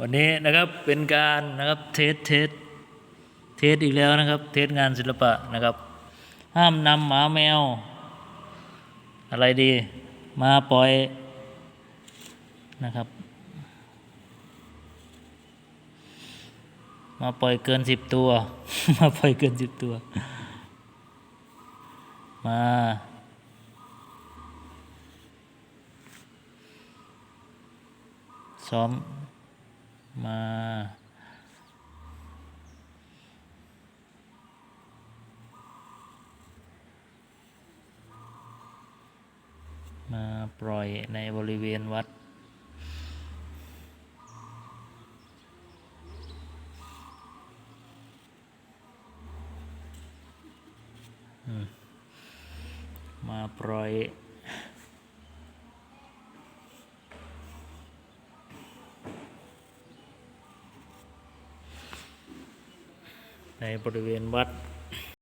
วันนี้นะครับเป็นการนะครับเทสเทสเทสอีกแล้วนะครับ เทสงานศิลปะนะครับ ห้ามนำหมาแมว อะไรดีมาปล่อยนะครับ มาปล่อยเกินสิบตัว มาปล่อยเกินสิบตัว มาซ้อม มา มาปล่อยในบริเวณวัดมาปล่อย ในบริเวณวัด